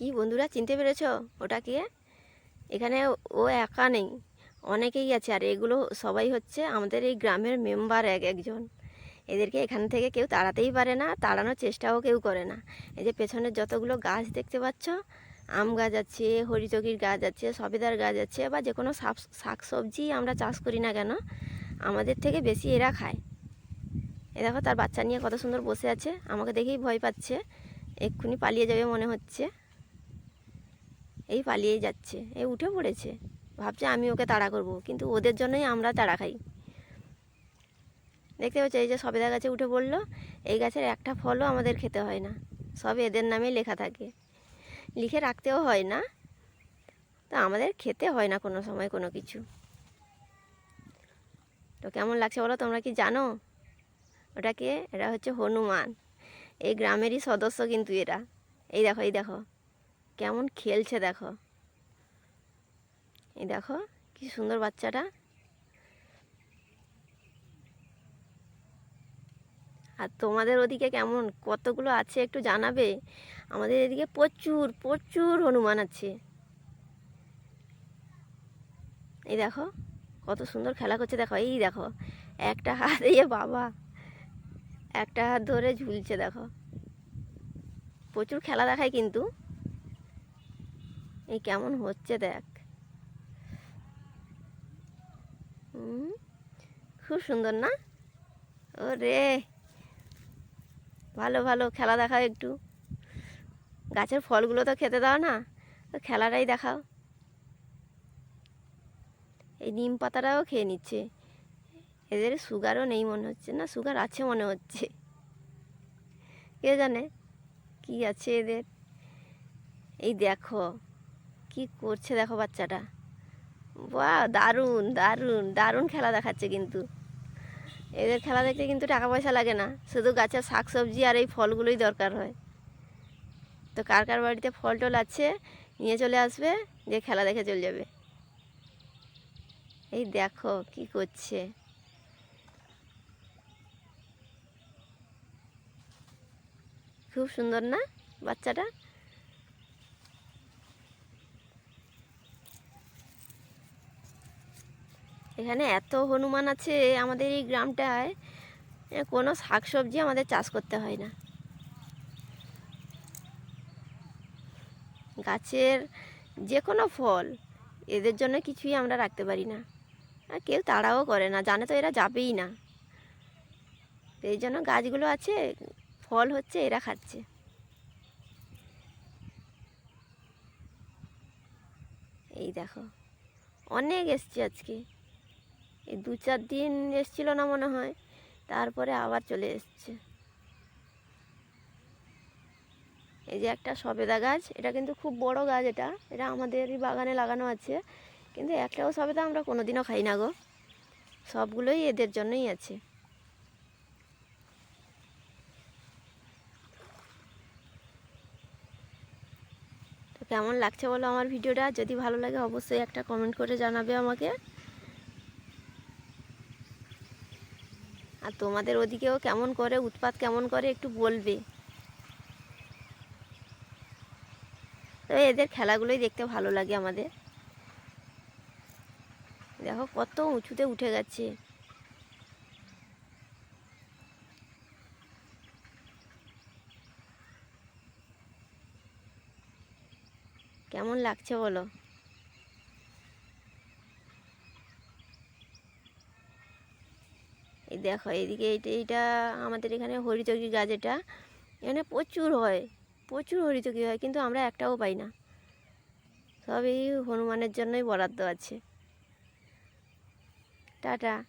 কি বন্ধুরা, চিনতে পেরেছ ওটা কে? এখানে ও একা নেই, অনেকেই আছে। আর এগুলো সবাই হচ্ছে আমাদের এই গ্রামের মেম্বার এক একজন। এদেরকে এখান থেকে কেউ তাড়াতেই পারে না, তাড়ানোর চেষ্টাও কেউ করে না। এই যে পেছনের যতগুলো গাছ দেখতে পাচ্ছ, আম গাছ আছে হরিতকির গাছ আছে, সবেদার গাছ আছে, বা যে কোনো শাক শাক সবজি আমরা চাষ করি না কেন, আমাদের থেকে বেশি এরা খায়। এ দেখো, তার বাচ্চা নিয়ে কত সুন্দর বসে আছে, আমাকে দেখেই ভয় পাচ্ছে। এক্ষুনি পালিয়ে যাবে মনে হচ্ছে। এই পালিয়েই যাচ্ছে, এই উঠে পড়েছে। ভাবছে আমি ওকে তাড়া করব, কিন্তু ওদের জন্যই আমরা তাড়া খাই। দেখতে পাচ্ছ, এই যে সবেদা গাছে উঠে পড়ল, এই গাছের একটা ফলও আমাদের খেতে হয় না। সব এদের নামেই লেখা থাকে। লিখে রাখতেও হয় না। তা আমাদের খেতে হয় না কোনো সময় কোনো কিছু। তো কেমন লাগছে বলো, তোমরা কি জানো? ওটা কে এরা হচ্ছে হনুমান। এই গ্রামেরই সদস্য কিন্তু এরা। এই দেখো এই দেখো। কেমন খেলছে দেখো। এই দেখো, কি সুন্দর বাচ্চাটা। আর তোমাদের ওদিকে কেমন? কতগুলো আছে একটু জানাবে? আমাদের এদিকে প্রচুর প্রচুর হনুমান আছে। এই দেখো, কত সুন্দর খেলা করছে দেখো। এই দেখো, একটা হাত এই বাবা, একটা হাত ধরে ঝুলছে দেখো। প্রচুর খেলা দেখায় কিন্তু। এই কেমন হচ্ছে দেখ। খুব সুন্দর না? ও রে ভালো ভালো, খেলা দেখাও একটু। গাছের ফলগুলো তো খেতে দাও না খেলাটাই দেখাও। এই নিম পাতাটাও খেয়ে নিচ্ছে। এদের সুগারও নেই মনে হচ্ছে না, সুগার আছে মনে হচ্ছে। কে জানে কি আছে এদের? এই দেখো কি করছে দেখো বাচ্চাটা। বাহ দারুণ দারুণ দারুণ খেলা দেখাচ্ছে কিন্তু। এদের খেলা দেখতে কিন্তু টাকা পয়সা লাগে না। শুধু গাছের শাক সবজি আর এই ফলগুলোই দরকার হয়। তো কার কার বাড়িতে ফল টল আছে, নিয়ে চলে আসবে যে খেলা দেখে চলে যাবে। এই দেখো কি করছে। খুব সুন্দর না বাচ্চাটা? এখানে এত হনুমান আছে আমাদের এই গ্রামটায় কোনো শাকসবজি আমাদের চাষ করতে হয় না। গাছের যে কোনো ফল, এদের জন্য কিছুই আমরা রাখতে পারি না। আর কেউ তাড়াও করে না, জানে তো এরা যাবেই না। এই জন্য গাছগুলো আছে, ফল হচ্ছে, এরা খাচ্ছে। এই দেখো, অনেক এসছে আজকে। এই দু চার দিন এসছিল না মনে হয়, তারপরে আবার চলে এসছে। এই যে একটা সবেদা গাছ, এটা কিন্তু খুব বড় গাছ এটা এটা আমাদেরই বাগানে লাগানো আছে, কিন্তু একটাও সবেদা আমরা কোনোদিনও খাই না গো। সবগুলোই এদের জন্যই আছে। কেমন লাগছে বলো আমার ভিডিওটা? যদি ভালো লাগে অবশ্যই একটা কমেন্ট করে জানাবে আমাকে। আর তোমাদের ওদিকেও কেমন করে উৎপাত কেমন করে একটু বলবে। তো এদের খেলাগুলোই দেখতে ভালো লাগে আমাদের। দেখো কত উঁচুতে উঠে গেছে। কেমন লাগছে বলো? এই দেখো, এইদিকে এইটা এইটা আমাদের এখানে হরিচকি গাছ এটা। এখানে প্রচুর হয়, প্রচুর হরিচকি হয়, কিন্তু আমরা একটাও পাই না। সবই হনুমানের জন্যই বরাদ্দ আছে। টাটা।